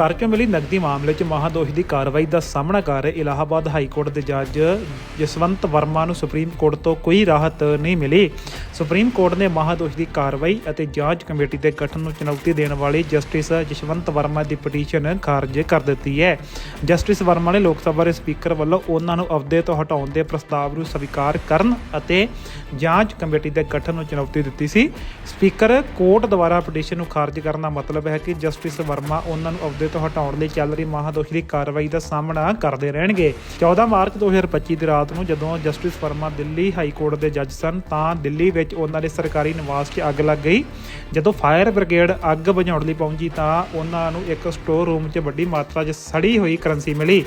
ਘਰ 'ਚੋਂ ਮਿਲੀ ਨਕਦੀ ਮਾਮਲੇ 'ਚ ਮਹਾਦੋਸ਼ ਦੀ ਕਾਰਵਾਈ ਦਾ ਸਾਹਮਣਾ ਕਰ ਰਹੇ ਇਲਾਹਾਬਾਦ ਹਾਈ ਕੋਰਟ ਦੇ ਜੱਜ ਜਸਵੰਤ ਵਰਮਾ ਨੂੰ ਸੁਪਰੀਮ ਕੋਰਟ ਤੋਂ ਕੋਈ ਰਾਹਤ ਨਹੀਂ ਮਿਲੀ। ਸੁਪਰੀਮ ਕੋਰਟ ਨੇ ਮਹਾਦੋਸ਼ ਦੀ ਕਾਰਵਾਈ ਅਤੇ ਜਾਂਚ ਕਮੇਟੀ ਦੇ ਗਠਨ ਨੂੰ ਚੁਣੌਤੀ ਦੇਣ ਵਾਲੀ ਜਸਟਿਸ ਜਸਵੰਤ ਵਰਮਾ ਦੀ ਪਟੀਸ਼ਨ ਖਾਰਜ ਕਰ ਦਿੱਤੀ ਹੈ। ਜਸਟਿਸ ਵਰਮਾ ਨੇ ਲੋਕ ਸਭਾ ਦੇ ਸਪੀਕਰ ਵੱਲੋਂ ਉਹਨਾਂ ਨੂੰ ਅਹੁਦੇ ਤੋਂ ਹਟਾਉਣ ਦੇ ਪ੍ਰਸਤਾਵ ਨੂੰ ਸਵੀਕਾਰ ਕਰਨ ਅਤੇ ਜਾਂਚ ਕਮੇਟੀ ਦੇ ਗਠਨ ਨੂੰ ਚੁਣੌਤੀ ਦਿੱਤੀ ਸੀ। ਸਪੀਕਰ ਕੋਰਟ ਦੁਆਰਾ ਪਟੀਸ਼ਨ ਨੂੰ ਖਾਰਜ ਕਰਨ ਦਾ ਮਤਲਬ ਹੈ ਕਿ ਜਸਟਿਸ ਵਰਮਾ ਉਹਨਾਂ ਨੂੰ ਅਹੁਦੇ ਤੋਂ ਹਟਾਉਣ ਲਈ ਚੱਲ ਰਹੀ ਮਹਾਦੋਸ਼ ਦੀ ਕਾਰਵਾਈ ਦਾ ਸਾਹਮਣਾ ਕਰਦੇ ਰਹਿਣਗੇ। 14 ਮਾਰਚ 2025 ਦੀ ਰਾਤ ਨੂੰ ਜਦੋਂ justice Varma Delhi high court ਦੇ ਜੱਜ ਸਨ, ਤਾਂ ਦਿੱਲੀ ਵਿੱਚ ਉਹਨਾਂ ਦੇ ਸਰਕਾਰੀ ਨਿਵਾਸ 'ਚ ਅੱਗ ਲੱਗ ਗਈ। ਜਦੋਂ ਫਾਇਰ ਬ੍ਰਿਗੇਡ ਅੱਗ ਬੁਝਾਉਣ ਲਈ ਪਹੁੰਚੀ, ਤਾਂ ਉਹਨਾਂ ਨੂੰ ਇੱਕ ਸਟੋਰ ਰੂਮ 'ਚ ਵੱਡੀ ਮਾਤਰਾ 'ਚ ਸੜੀ ਹੋਈ ਕਰੰਸੀ ਮਿਲੀ।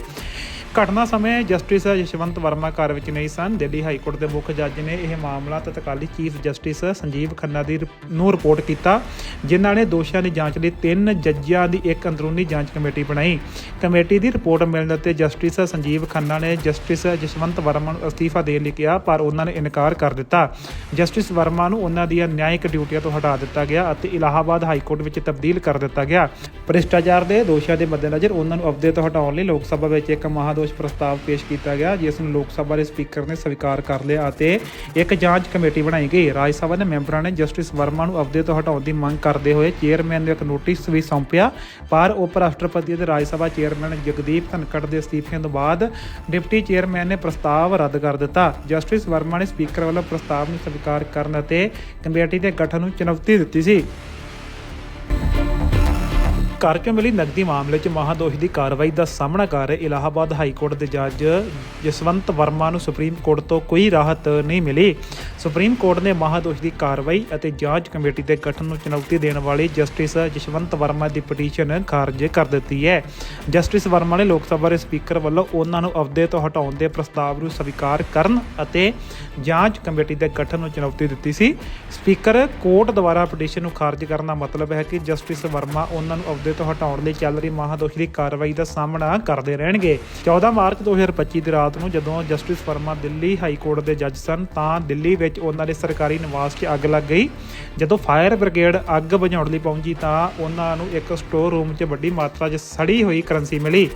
ਘਟਨਾ ਸਮੇਂ ਜਸਟਿਸ ਯਸ਼ਵੰਤ ਵਰਮਾ ਘਰ ਵਿੱਚ ਨਹੀਂ ਸਨ। ਦਿੱਲੀ ਹਾਈ ਕੋਰਟ ਦੇ ਮੁੱਖ ਜੱਜ ਨੇ ਇਹ ਮਾਮਲਾ ਤਤਕਾਲੀ ਚੀਫ ਜਸਟਿਸ ਸੰਜੀਵ ਖੰਨਾ ਦੀ ਰਿਪ- ਨੂੰ ਰਿਪੋਰਟ ਕੀਤਾ, ਜਿਨ੍ਹਾਂ ਨੇ ਦੋਸ਼ਾਂ ਦੀ ਜਾਂਚ ਲਈ ਤਿੰਨ ਜੱਜਾਂ ਦੀ ਇੱਕ ਅੰਦਰੂਨੀ ਜਾਂਚ ਕਮੇਟੀ ਬਣਾਈ। ਕਮੇਟੀ ਦੀ ਰਿਪੋਰਟ ਮਿਲਣ ਤੇ ਜਸਟਿਸ ਸੰਜੀਵ ਖੰਨਾ ਨੇ ਜਸਟਿਸ ਜਸਵੰਤ ਵਰਮਾ ਨੂੰ ਅਸਤੀਫਾ ਦੇਣ ਲਈ ਕਿਹਾ, ਪਰ ਉਹਨਾਂ ਨੇ ਇਨਕਾਰ ਕਰ ਦਿੱਤਾ। ਜਸਟਿਸ ਵਰਮਾ ਨੂੰ ਉਹਨਾਂ ਦੀਆਂ ਨਿਆਇਕ ਡਿਊਟੀਆਂ ਤੋਂ ਹਟਾ ਦਿੱਤਾ ਗਿਆ ਅਤੇ ਇਲਾਹਾਬਾਦ ਹਾਈ ਕੋਰਟ ਵਿੱਚ ਤਬਦੀਲ ਕਰ ਦਿੱਤਾ ਗਿਆ। ਭ੍ਰਿਸ਼ਟਾਚਾਰ ਦੇ ਦੋਸ਼ਾਂ ਦੇ ਮੱਦੇਨਜ਼ਰ ਉਹਨਾਂ ਨੂੰ ਅਹੁਦੇ ਤੋਂ ਹਟਾਉਣ ਲਈ ਲੋਕ ਸਭਾ ਵਿੱਚ ਇੱਕ ਮਹਾਦੋਸ਼ ਪ੍ਰਸਤਾਵ ਪੇਸ਼ ਕੀਤਾ ਗਿਆ, ਜਿਸ ਨੂੰ ਲੋਕ ਸਭਾ ਦੇ ਸਪੀਕਰ ਨੇ ਸਵੀਕਾਰ ਕਰ ਲਿਆ ਅਤੇ ਇੱਕ ਜਾਂਚ ਕਮੇਟੀ ਬਣਾਈ ਗਈ। ਰਾਜ ਸਭਾ ਦੇ ਮੈਂਬਰਾਂ ਨੇ ਜਸਟਿਸ ਵਰਮਾ ਨੂੰ ਅਹੁਦੇ ਤੋਂ ਹਟਾਉਣ ਦੀ ਮੰਗ ਕਰਦੇ ਹੋਏ ਚੇਅਰਮੈਨ ਨੂੰ ਇੱਕ ਨੋਟਿਸ ਵੀ ਸੌਂਪਿਆ, ਪਰ ਉਪ ਰਾਸ਼ਟਰਪਤੀ ਅਤੇ ਰਾਜ ਸਭਾ ਚੇਅਰਮੈਨ ਜਗਦੀਪ ਧਨਖੜ ਦੇ ਅਸਤੀਫਿਆਂ ਤੋਂ ਬਾਅਦ ਡਿਪਟੀ ਚੇਅਰਮੈਨ ਨੇ ਪ੍ਰਸਤਾਵ ਰੱਦ ਕਰ ਦਿੱਤਾ। ਜਸਟਿਸ ਵਰਮਾ ਨੇ ਸਪੀਕਰ ਵੱਲੋਂ ਪ੍ਰਸਤਾਵ ਨੂੰ ਸਵੀਕਾਰ ਕਰਨ ਅਤੇ ਕਮੇਟੀ ਦੇ ਗਠਨ ਨੂੰ ਚੁਣੌਤੀ ਦਿੱਤੀ ਸੀ। ਘਰ 'ਚੋਂ ਮਿਲੀ? ਨਕਦੀ ਮਾਮਲੇ 'ਚ ਮਹਾਦੋਸ਼ ਦੀ ਕਾਰਵਾਈ ਦਾ ਸਾਹਮਣਾ ਕਰ ਰਹੇ ਇਲਾਹਾਬਾਦ ਹਾਈ ਕੋਰਟ ਦੇ ਜੱਜ ਜਸਵੰਤ ਵਰਮਾ ਨੂੰ ਸੁਪਰੀਮ ਕੋਰਟ ਤੋਂ ਕੋਈ ਰਾਹਤ ਨਹੀਂ ਮਿਲੀ। ਸੁਪਰੀਮ ਕੋਰਟ ਨੇ ਮਹਾਦੋਸ਼ ਦੀ ਕਾਰਵਾਈ ਅਤੇ ਜਾਂਚ ਕਮੇਟੀ ਦੇ ਗਠਨ ਨੂੰ ਚੁਣੌਤੀ ਦੇਣ ਵਾਲੀ ਜਸਟਿਸ ਜਸਵੰਤ ਵਰਮਾ ਦੀ ਪਟੀਸ਼ਨ ਖਾਰਜ ਕਰ ਦਿੱਤੀ ਹੈ। ਜਸਟਿਸ ਵਰਮਾ ਨੇ ਲੋਕ ਸਭਾ ਦੇ ਸਪੀਕਰ ਵੱਲੋਂ ਉਹਨਾਂ ਨੂੰ ਅਹੁਦੇ ਤੋਂ ਹਟਾਉਣ ਦੇ ਪ੍ਰਸਤਾਵ ਨੂੰ ਸਵੀਕਾਰ ਕਰਨ ਅਤੇ ਜਾਂਚ ਕਮੇਟੀ ਦੇ ਗਠਨ ਨੂੰ ਚੁਣੌਤੀ ਦਿੱਤੀ ਸੀ। ਸਪੀਕਰ ਕੋਰਟ ਦੁਆਰਾ ਪਟੀਸ਼ਨ ਨੂੰ ਖਾਰਜ ਕਰਨ ਦਾ ਮਤਲਬ ਹੈ ਕਿ ਜਸਟਿਸ ਵਰਮਾ ਉਹਨਾਂ ਨੂੰ ਅਹੁਦੇ ਤੋਂ ਹਟਾਉਣ ਲਈ ਚੱਲ ਰਹੀ ਮਹਾਦੋਸ਼ ਦੀ ਕਾਰਵਾਈ ਦਾ ਸਾਹਮਣਾ ਕਰਦੇ ਰਹਿਣਗੇ। 14 ਮਾਰਚ 2025 ਦੀ ਰਾਤ ਨੂੰ ਜਦੋਂ justice Varma Delhi high court ਦੇ ਜੱਜ ਸਨ, ਤਾਂ ਦਿੱਲੀ ਵਿੱਚ ਉਹਨਾਂ ਦੇ ਸਰਕਾਰੀ ਨਿਵਾਸ 'ਚ ਅੱਗ ਲੱਗ ਗਈ। ਜਦੋਂ ਫਾਇਰ ਬ੍ਰਿਗੇਡ ਅੱਗ ਬੁਝਾਉਣ ਲਈ ਪਹੁੰਚੀ ਤਾਂ ਉਹਨਾਂ ਨੂੰ ਇੱਕ ਸਟੋਰ ਰੂਮ 'ਚ ਵੱਡੀ ਮਾਤਰਾ 'ਚ ਸੜੀ ਹੋਈ ਕਰੰਸੀ ਮਿਲੀ।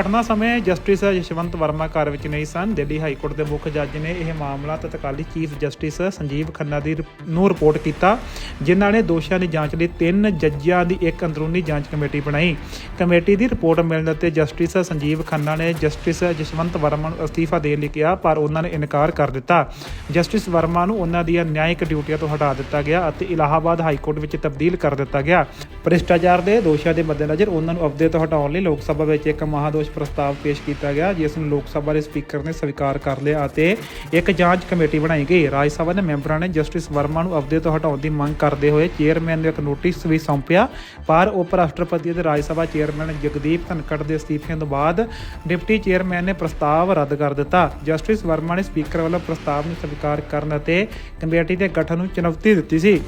ਘਟਨਾ ਸਮੇਂ ਜਸਟਿਸ ਯਸ਼ਵੰਤ ਵਰਮਾ ਘਰ ਵਿੱਚ ਨਹੀਂ ਸਨ। ਦਿੱਲੀ ਹਾਈ ਕੋਰਟ ਦੇ ਮੁੱਖ ਜੱਜ ਨੇ ਇਹ ਮਾਮਲਾ ਤਤਕਾਲੀ ਚੀਫ ਜਸਟਿਸ ਸੰਜੀਵ ਖੰਨਾ ਦੀ ਰਿਪ- ਨੂੰ ਰਿਪੋਰਟ ਕੀਤਾ, ਜਿਨ੍ਹਾਂ ਨੇ ਦੋਸ਼ਾਂ ਦੀ ਜਾਂਚ ਲਈ ਤਿੰਨ ਜੱਜਾਂ ਦੀ ਇੱਕ ਅੰਦਰੂਨੀ ਜਾਂਚ ਕਮੇਟੀ ਬਣਾਈ। ਕਮੇਟੀ ਦੀ ਰਿਪੋਰਟ ਮਿਲਣ ਤੇ ਜਸਟਿਸ ਸੰਜੀਵ ਖੰਨਾ ਨੇ ਜਸਟਿਸ ਜਸਵੰਤ ਵਰਮਾ ਨੂੰ ਅਸਤੀਫਾ ਦੇਣ ਲਈ ਕਿਹਾ, ਪਰ ਉਹਨਾਂ ਨੇ ਇਨਕਾਰ ਕਰ ਦਿੱਤਾ। ਜਸਟਿਸ ਵਰਮਾ ਨੂੰ ਉਹਨਾਂ ਦੀਆਂ ਨਿਆਇਕ ਡਿਊਟੀਆਂ ਤੋਂ ਹਟਾ ਦਿੱਤਾ ਗਿਆ ਅਤੇ ਇਲਾਹਾਬਾਦ ਹਾਈ ਕੋਰਟ ਵਿੱਚ ਤਬਦੀਲ ਕਰ ਦਿੱਤਾ ਗਿਆ। ਭ੍ਰਿਸ਼ਟਾਚਾਰ ਦੇ ਦੋਸ਼ਾਂ ਦੇ ਮੱਦੇਨਜ਼ਰ ਉਹਨਾਂ ਨੂੰ ਅਹੁਦੇ ਤੋਂ ਹਟਾਉਣ ਲਈ ਲੋਕ ਸਭਾ ਵਿੱਚ ਇੱਕ ਮਹਾਦੋਸ਼ ਪ੍ਰਸਤਾਵ ਪੇਸ਼ ਕੀਤਾ ਗਿਆ, ਜਿਸ ਨੂੰ ਲੋਕ ਸਭਾ ਦੇ ਸਪੀਕਰ ਨੇ ਸਵੀਕਾਰ ਕਰ ਲਿਆ ਅਤੇ ਇੱਕ ਜਾਂਚ ਕਮੇਟੀ ਬਣਾਈ ਗਈ। ਰਾਜ ਸਭਾ ਦੇ ਮੈਂਬਰਾਂ ਨੇ ਜਸਟਿਸ ਵਰਮਾ ਨੂੰ ਅਹੁਦੇ ਤੋਂ ਹਟਾਉਣ ਦੀ ਮੰਗ ਕਰਦੇ ਹੋਏ ਚੇਅਰਮੈਨ ਨੂੰ ਇੱਕ ਨੋਟਿਸ ਵੀ ਸੌਂਪਿਆ। ਪਰ ਉਪ ਰਾਸ਼ਟਰਪਤੀ ਅਤੇ ਰਾਜ ਸਭਾ ਚੇਅਰਮੈਨ ਜਗਦੀਪ ਧਨਕੜ ਦੇ ਅਸਤੀਫਿਆਂ ਤੋਂ ਬਾਅਦ ਡਿਪਟੀ ਚੇਅਰਮੈਨ ਨੇ ਪ੍ਰਸਤਾਵ ਰੱਦ ਕਰ ਦਿੱਤਾ। ਜਸਟਿਸ ਵਰਮਾ ਨੇ ਸਪੀਕਰ ਵੱਲੋਂ ਪ੍ਰਸਤਾਵ ਨੂੰ ਸਵੀਕਾਰ ਕਰਨ ਅਤੇ ਕਮੇਟੀ ਦੇ ਗਠਨ ਨੂੰ ਚੁਣੌਤੀ ਦਿੱਤੀ ਸੀ।